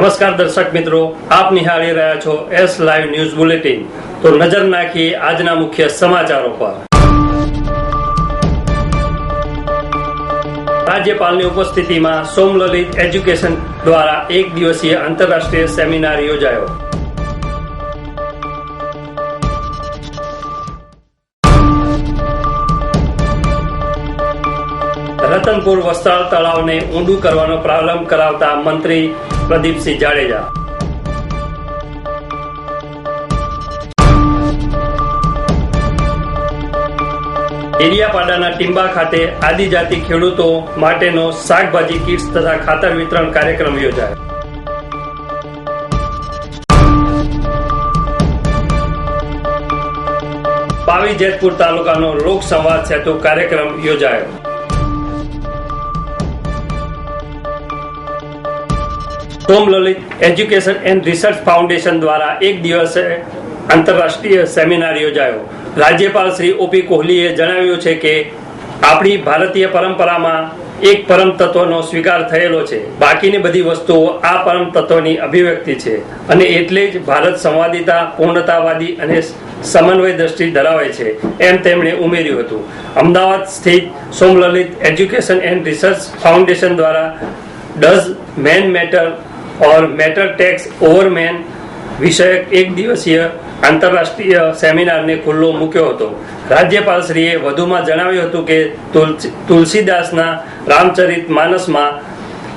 નમસ્કાર દર્શક મિત્રો, આપ નિહાળી રહ્યા છો એસ લાઈવ ન્યૂઝ બુલેટિન તો નજર નાખીએ આજના મુખ્ય સમાચારો પર. રાજ્યપાલની ઉપસ્થિતિમાં સોમલલિત એજ્યુકેશન દ્વારા એક દિવસીય આંતરરાષ્ટ્રીય સેમિનાર યોજાયો. રતનપુર વસ્ત્રાલ તળાવને ઊંડું કરવાનો પ્રારંભ કરાવતા મંત્રી પ્રદીપસિંહ જાડેજા. એરિયાપાડાના ટીંબા ખાતે આદિજાતિ ખેડૂતો માટેનો શાકભાજી કીટ્સ તથા ખાતર વિતરણ કાર્યક્રમ યોજાયો. પાવી જેતપુર તાલુકાનો લોક સંવાદ સેતુ કાર્યક્રમ યોજાયો. Somlalit education and research foundation દ્વારા એક દિવસે આંતરરાષ્ટ્રીય સેમિનાર યોજાયો. રાજ્યપાલ શ્રી ઓપી કોહલીએ જણાવ્યું છે કે આપણી ભારતીય પરંપરામાં એક પરમ તત્વનો સ્વીકાર થયેલો છે. બાકીની બધી વસ્તુઓ આ પરમ તત્વની અભિવ્યક્તિ છે અને એટલે જ ભારત સંવાદિતા, પૂર્ણતાવાદી અને સમન્વય દ્રષ્ટિ ધરાવે છે એમ તેમણે ઉમેર્યું હતું. અમદાવાદ સ્થિત Somlalit education and research foundation દ્વારા does man matter or matter takes over man વિષયક એક દિવસીય આંતરરાષ્ટ્રીય સેમિનારને ખુલ્લો મૂક્યો હતો. રાજ્યપાલશ્રીએ વધુમાં જણાવ્યું હતું કે તુલસીદાસના રામચરિત માનસમાં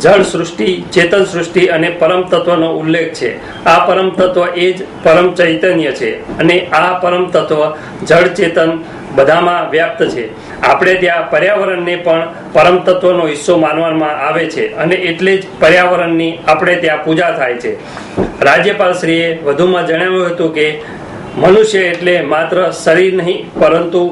જળ સૃષ્ટિ, ચેતન સૃષ્ટિ અને પરમ તત્વનો ઉલ્લેખ છે. આ પરમ તત્વ એ જ પરમ ચૈતન્ય છે અને આ પરમ તત્વ જળ ચેતન બધામાં વ્યાપ્ત છે. આપણે ત્યાં પર્યાવરણને પણ પરમ તત્વનો હિસ્સો માનવામાં આવે છે અને એટલે જ પર્યાવરણની આપણે ત્યાં પૂજા થાય છે. રાજ્યપાલશ્રીએ વધુમાં જણાવ્યું હતું કે, મનુષ્ય એટલે માત્ર શરીર નહીં, પરંતુ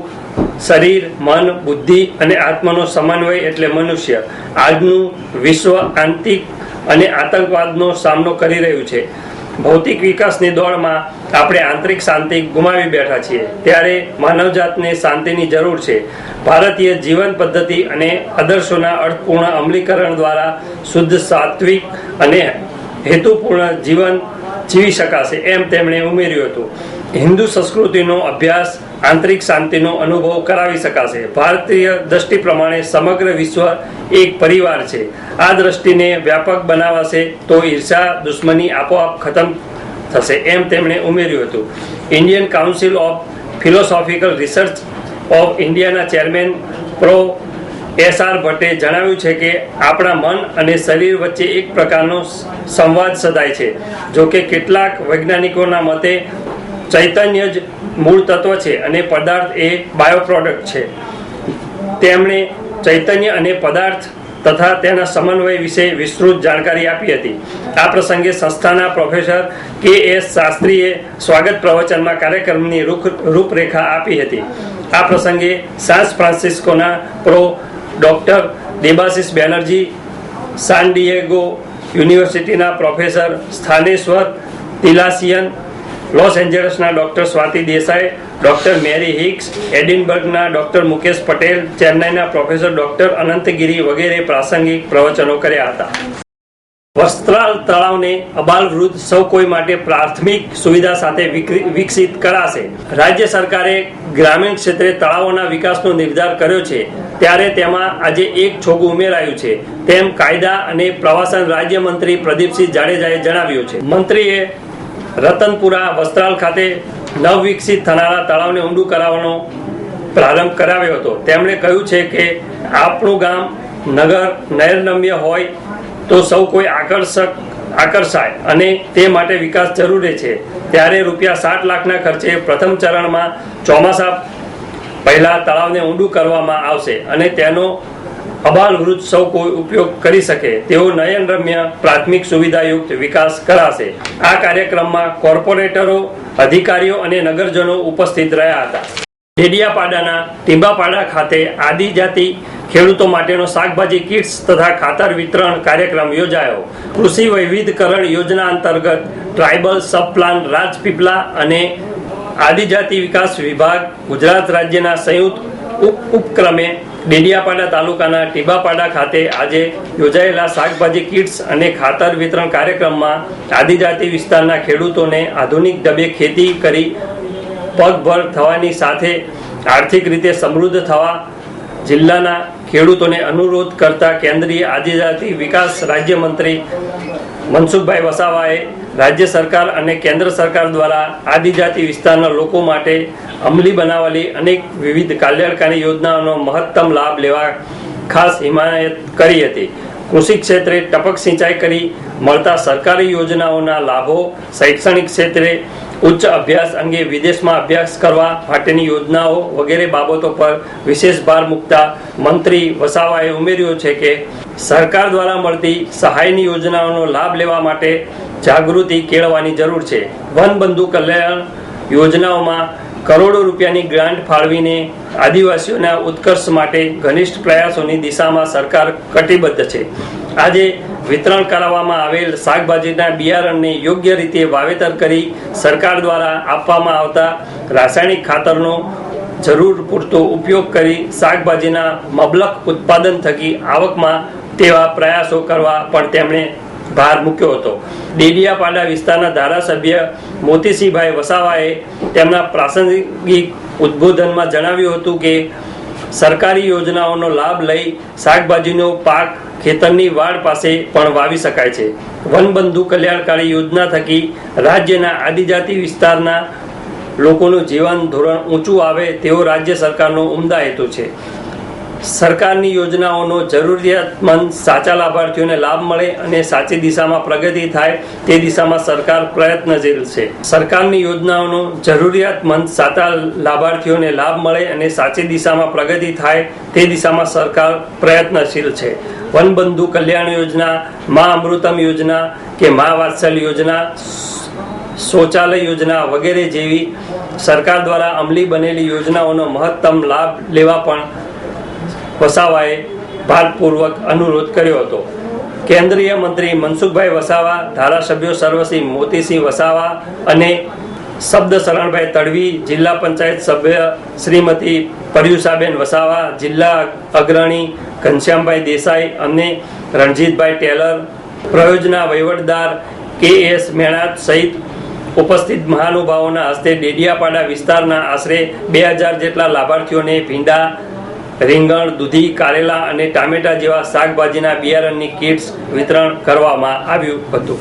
શરીર, મન, બુદ્ધિ અને આત્માનો સમન્વય એટલે મનુષ્ય. આજનું વિશ્વ આંતિક અને આતંકવાદનો સામનો કરી રહ્યું છે. ભૌતિક વિકાસની દોડમાં આપણે આંતરિક શાંતિ ગુમાવી બેઠા છીએ. ત્યારે માનવજાતને શાંતિની જરૂર છે. ભારતીય જીવન પદ્ધતિ અને આદર્શોના અર્થપૂર્ણ અમલીકરણ દ્વારા શુદ્ધ, સાત્વિક અને હેતુપૂર્ણ જીવન જીવી શકાશે, એમ તેમણે ઉમેર્યું હતું. હિન્દુ સંસ્કૃતિનો અભ્યાસ આંતરિક શાંતિનો અનુભવ કરાવી શકાશે. ભારતીય દ્રષ્ટિ પ્રમાણે સમગ્ર વિશ્વ એક પરિવાર છે. આ દ્રષ્ટિને વ્યાપક બનાવાશે તો ઈર્ષા, દુશ્મની આપોઆપ ખતમ થશે, એમ તેમણે ઉમેર્યું હતું. Indian council of philosophical research of ઇન્ડિયાના ચેરમેન પ્રો. એસ. આર. ભટ્ટે જણાવ્યું છે કે, આપણા મન અને શરીર વચ્ચે એક પ્રકારનો સંવાદ સદાય છે. જો કે કેટલાક વૈજ્ઞાનિકોના મતે, ચૈતન્ય જ મૂળ તત્વ છે અને પદાર્થ એ બાયો પ્રોડક્ટ છે. તેમણે ચૈતન્ય અને પદાર્થ તથા તેના સમન્વય વિશે વિસ્તૃત જાણકારી આપી હતી. આ પ્રસંગે સંસ્થાના પ્રોફેસર કે એસ શાસ્ત્રીએ સ્વાગત પ્રવચનમાં કાર્યક્રમની રૂખ- રૂપરેખા આપી હતી. આ પ્રસંગે સાન્સ ફ્રાન્સિસ્કોના pro. Doctor Debashis Banerjee, San Diego યુનિવર્સિટીના professor Sthaneshwar તિલાસિયન Los એન્જલસના doctor Swati Desai, doctor Mary Hicks, એડિનબર્ગના doctor Mukesh Patel, ચેન્નાઈના પ્રોફેસર ડોક્ટર અનંતગીરી વગેરે પ્રાસંગિક પ્રવચનો કર્યા હતા. વસ્ત્રાલ તળાવને અબાલ વૃદ્ધ સૌ કોઈ માટે પ્રાથમિક સુવિધા સાથે વિકસિત કરાશે. રાજ્ય સરકારે ગ્રામીણ ક્ષેત્રે તળાવોના વિકાસનો નિર્ધાર કર્યો છે. ત્યારે તેમાં આજે એક છોગું ઉમેરાયું છે. તેમ કાયદા અને પ્રવાસન રાજ્યમંત્રી પ્રદીપસિંહ જાડેજાએ જણાવ્યું છે. મંત્રીએ રતનપુરા વસ્ત્રાલ ખાતે નવવિકસિત થનારા તળાવને ઊંડું કરાવવાનો પ્રારંભ કરાવ્યો હતો. તેમણે કહ્યું છે કે આપણું ગામ નગર નયનરમ્ય હોય તો સૌ કોઈ આકર્ષક આકર્ષાય અને તે માટે વિકાસ જરૂરી છે. ત્યારે રૂપિયા સાત લાખના ખર્ચે પ્રથમ ચરણમાં ચોમાસા પહેલા તળાવને ઊંડું કરવામાં આવશે અને તેનો અબાલ વૃદ્ધ સૌ કોઈ ઉપયોગ કરી શકે તેવો નયનરમ્ય પ્રાથમિક સુવિધાયુક્ત વિકાસ કરાશે. આ કાર્યક્રમમાં કોર્પોરેટરો, અધિકારીઓ અને નગરજનો ઉપસ્થિત રહ્યા હતા. ડેડિયાપાડાના ટીંબાપાડા ખાતે આદિજાતિ ખેડૂતો માટેનો શાકભાજી કિટ્સ તથા ખાતર વિતરણ કાર્યક્રમ યોજાયો. કૃષિ વૈવિધકરણ યોજના અંતર્ગત ટ્રાઇબલ સબ પ્લાન રાજપીપલા અને આદિજાતિ વિકાસ વિભાગ ગુજરાત રાજ્યના સંયુક્ત ઉપ- ઉપક્રમે ડેડિયાપાડા તાલુકાના ટીબાપાડા ખાતે આજે યોજાયેલા શાકભાજી કિટ્સ અને ખાતર વિતરણ કાર્યક્રમમાં આદિજાતિ વિસ્તારના ખેડૂતોને આધુનિક ઢબે ખેતી કરી પગભર થવાની સાથે આર્થિક રીતે સમૃદ્ધ થવા જિલ્લાના ખેડૂતોને અનુરોધ કરતા કેન્દ્રીય આદિજાતિ વિકાસ રાજ્યમંત્રી મનસુખભાઈ વસાવાએ રાજ્ય સરકાર અને કેન્દ્ર સરકાર દ્વારા આદિજાતિ વિસ્તારના લોકો માટે અમલી બનાવેલી અનેક વિવિધ કલ્યાણકારી યોજનાઓનો મહત્તમ લાભ લેવા ખાસ હિમાયત કરી હતી. કૃષિ ક્ષેત્રે ટપક સિંચાઈ કરી મળતા સરકારી યોજનાઓના લાભો શૈક્ષણિક ક્ષેત્રે ઉચ્ચ અભ્યાસ અંગે વિદેશમાં અભ્યાસ કરવા માટેની યોજનાઓ વગેરે બાબતો પર વિશેષ ભાર મૂકતા મંત્રી વસાવાએ ઉમેર્યું છે કે સરકાર દ્વારા મળતી સહાયની યોજનાઓનો લાભ લેવા માટે જાગૃતિ કેળવવાની જરૂર છે. વન બંધુ કલ્યાણ યોજનાઓમાં કરોડો રૂપિયાની ગ્રાન્ટ ફાળવીને આદિવાસીઓના ઉત્કર્ષ માટે ઘનિષ્ઠ પ્રયાસોની દિશામાં સરકાર કટિબદ્ધ છે. આજે વિતરણ કરાવવામાં આવેલ શાકભાજીના બિયારણને યોગ્ય રીતે વાવેતર કરી સરકાર દ્વારા આપવામાં આવતા રાસાયણિક ખાતરનો જરૂર પૂરતો ઉપયોગ કરી શાકભાજીના મબલક ઉત્પાદન થકી આવકમાં તેવા પ્રયાસો કરવા પણ તેમણે ભાર મૂક્યો હતો. ડેડિયાપાડા વિસ્તારના ધારાસભ્ય મોતીસિંહભાઈ વસાવાએ તેમના પ્રાસંગિક ઉદ્બોધનમાં જણાવ્યું હતું કે સરકારી યોજનાઓનો લાભ લઈ શાકભાજીનો પાક ખેતરની વાડ પાસે પણ વાવી શકાય છે. વનબંધુ કલ્યાણકારી યોજના થકી રાજ્યના આદિજાતિ વિસ્તારના લોકોનું જીવન ધોરણ ઊંચું આવે તેવો રાજ્ય સરકારનો ઉમદા હેતુ છે. સરકારની યોજનાઓનો જરૂરિયાતમંદ સાચા લાભાર્થીઓને લાભ મળે અને સાચી દિશામાં પ્રગતિ થાય તે દિશામાં સરકાર પ્રયત્નશીલ છે. સરકારની યોજનાઓનો જરૂરિયાતમંદ સાચા લાભાર્થીઓને લાભ મળે અને સાચી દિશામાં પ્રગતિ થાય તે દિશામાં સરકાર પ્રયત્નશીલ છે. વનબંધુ કલ્યાણ યોજના, મા અમૃતમ યોજના કે મા વાત્સલ યોજના, શૌચાલય યોજના વગેરે જેવી સરકાર દ્વારા અમલી બનેલી યોજનાઓનો મહત્તમ લાભ લેવા પણ વસાવાએ ભારપૂર્વક અનુરોધ કર્યો હતો. કેન્દ્રીય મંત્રી મનસુખભાઈ વસાવા, ધારાસભ્યો સર્વશ્રી મોતીસિંહ વસાવા અને શબ્દ શરણભાઈ તડવી, જિલ્લા પંચાયત સભ્ય શ્રીમતી પર્યુષાબેન વસાવા, જિલ્લા અગ્રણી ઘનશ્યામભાઈ દેસાઈ અને રણજીતભાઈ ટેલર, પ્રયોજના વહીવટદાર કે એસ મેણાત સહિત ઉપસ્થિત મહાનુભાવોના હસ્તે ડેડિયાપાડા વિસ્તારના આશરે બે હજાર જેટલા લાભાર્થીઓને ભીંડા રીંગણ, દૂધી, કારેલા અને ટામેટા જેવા શાકભાજીના બિયારણની કિટ્સ વિતરણ કરવામાં આવ્યું હતું.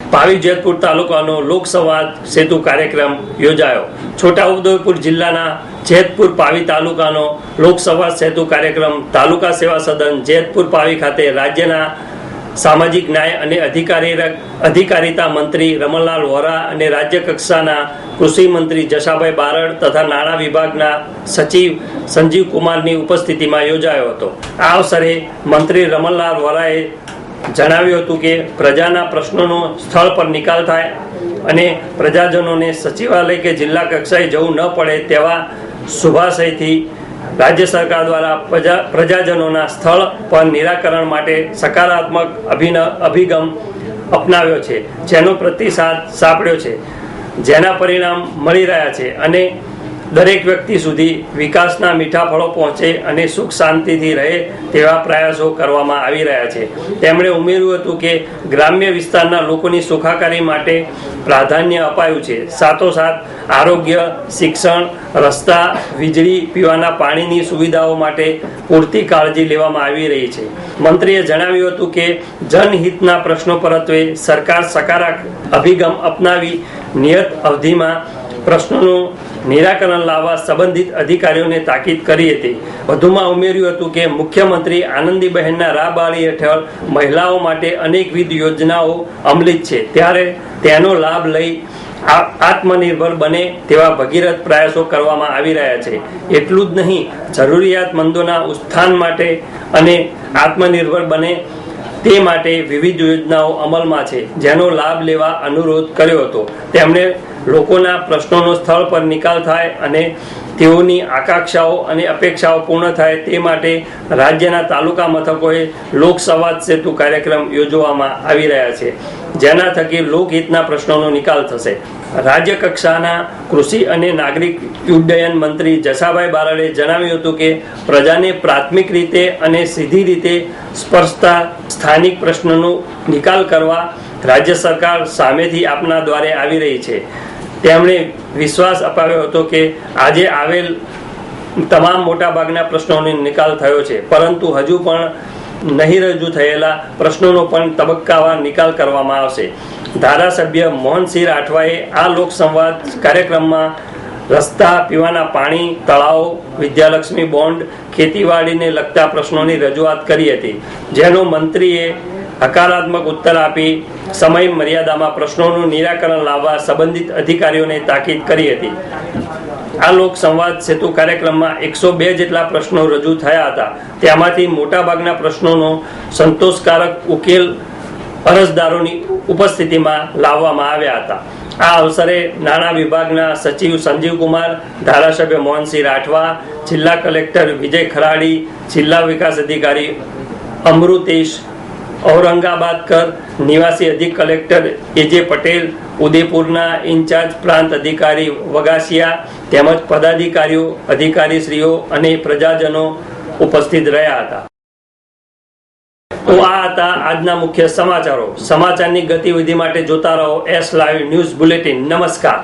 પાવી જેતપુર તાલુકાનો લોકસંવાદ સેતુ કાર્યક્રમ યોજાયો. છોટાઉદેપુર જિલ્લાના જેતપુર પાવી તાલુકાનો લોકસંવાદ સેતુ કાર્યક્રમ તાલુકા સેવા સદન જેતપુર પાવી ખાતે રાજ્યના સામાજિક ન્યાય અને અધિકારી અધિકારીતા મંત્રી રમણલાલ વોરા અને રાજ્ય કક્ષાના કૃષિ મંત્રી જશાભાઈ બારડ તથા નાણાં વિભાગના સચિવ સંજીવ કુમારની ઉપસ્થિતિમાં યોજાયો હતો. આ અવસરે મંત્રી રમણલાલ વોરાએ જણાવ્યું હતું કે પ્રજાના પ્રશ્નોનો સ્થળ પર નિકાલ થાય અને પ્રજાજનોને સચિવાલય કે જિલ્લા કક્ષાએ જવું ન પડે તેવા શુભાશયથી રાજ્ય સરકાર દ્વારા પ્રજા પ્રજાજનોના સ્થળ પર નિરાકરણ માટે સકારાત્મક અભિગમ અપનાવ્યો છે, જેનો પ્રતિસાદ સાંપડ્યો છે. જેના પરિણામ મળી રહ્યા છે અને દરેક વ્યક્તિ સુધી વિકાસના મીઠા ફળો પહોંચે અને સુખ શાંતિથી રહે તેવા પ્રયાસો કરવામાં આવી રહ્યા છે. તેમણે ઉમેર્યું હતું કે ગ્રામ્ય વિસ્તારના લોકોની સુખાકારી માટે પ્રાધાન્ય અપાયું છે. સાથોસાથ આરોગ્ય, શિક્ષણ, રસ્તા, વીજળી પીવાના પાણીની સુવિધાઓ માટે પૂરતી કાળજી લેવામાં આવી રહી છે. મંત્રીએ જણાવ્યું હતું કે, જનહિતના પ્રશ્નો પરત્વે સરકાર સકારાત્મક અભિગમ અપનાવી નિયત અવધિમાં પ્રશ્નોનું નિરાકરણ લાવવા સંબંધિત અધિકારીઓને તાકીદ કરી હતી. વધુમાં ઉમેર્યું હતું કે, મુખ્યમંત્રી આનંદીબહેનના રાબાળી હેઠળ મહિલાઓ માટે અનેકવિધ યોજનાઓ અમલિત છે. ત્યારે તેનો લાભ લઈ આત્મનિર્ભર બને તેવા ભગીરથ પ્રયાસો કરવામાં આવી રહ્યા છે. એટલું જ નહીં, જરૂરિયાતમંદોના ઉત્થાન માટે અને આત્મનિર્ભર બને તે માટે વિવિધ યોજનાઓ અમલમાં છે, જેનો લાભ લેવા અનુરોધ કર્યો હતો. તેમણે લોકોના પ્રશ્નોનો સ્થળ પર નિકાલ થાય અને તેઓની આકાંક્ષાઓ અને અપેક્ષાઓ પૂર્ણ થાય તે માટે રાજ્યના તાલુકા મથકોએ લોકસંવાદ સેતુ કાર્યક્રમ યોજવામાં આવી રહ્યા છે. જેના થકી લોકહિતના પ્રશ્નોનો નિકાલ થશે. રાજ્ય કક્ષાના કૃષિ અને નાગરિક ઉડ્ડયન મંત્રી જસાભાઈ બારડે જણાવ્યું હતું કે, પ્રજાને પ્રાથમિક રીતે અને સીધી રીતે સ્પર્શતા સ્થાનિક પ્રશ્નોનો નિકાલ કરવા રાજ્ય સરકાર સામેથી આપના દ્વારે આવી રહી છે. તેમણે વિશ્વાસ અપાવ્યો હતો કે, આજે આવેલ તમામ મોટાભાગના પ્રશ્નોનો નિકાલ થયો છે. પરંતુ હજુ પણ નહીં રજૂ થયેલા પ્રશ્નોનો પણ તબક્કાવાર નિકાલ કરવામાં આવશે. ધારાસભ્ય મોહનસિંહ રાઠવાએ આ લોકસંવાદ કાર્યક્રમમાં રસ્તા, પીવાના પાણી, તળાવ, વિદ્યાલક્ષ્મી બોન્ડ, ખેતીવાડીને લગતા પ્રશ્નોની રજૂઆત કરી હતી, જેનો મંત્રીએ હકારાત્મક ઉત્તર આપી સમય મર્યાદામાં પ્રશ્નોનું નિરાકરણ લાવવા સંબંધિત અધિકારીઓને તાકીદ કરી હતી. આ લોક સંવાદ સેતુ કાર્યક્રમમાં એકસો બે જેટલા પ્રશ્નો રજૂ થયા હતા. તેમાંથી મોટાભાગના પ્રશ્નોનો સંતોષકારક ઉકેલ અરજદારોની ઉપસ્થિતિમાં લાવવામાં આવ્યા હતા. આ અવસરે નાણાં વિભાગના સચિવ સંજીવ કુમાર, ધારાસભ્ય મોહનસિંહ રાઠવા, જિલ્લા કલેક્ટર વિજય ખરાડી, જિલ્લા વિકાસ અધિકારી અમૃતેશ ઔરંગાબાદકર નિવાસી અધિક કલેક્ટર એજે પટેલ, ઉદયપુરના ઇન્ચાર્જ પ્રાંત અધિકારી વગાસિયા તેમજ પદાધિકારીઓ, અધિકારીશ્રીઓ અને પ્રજાજનો ઉપસ્થિત રહ્યા હતા. તો આ હતા આજના મુખ્ય સમાચારો. સમાચારની ગતિવિધિ માટે જોતા રહો એસ લાઈવ ન્યૂઝ બુલેટિન નમસ્કાર.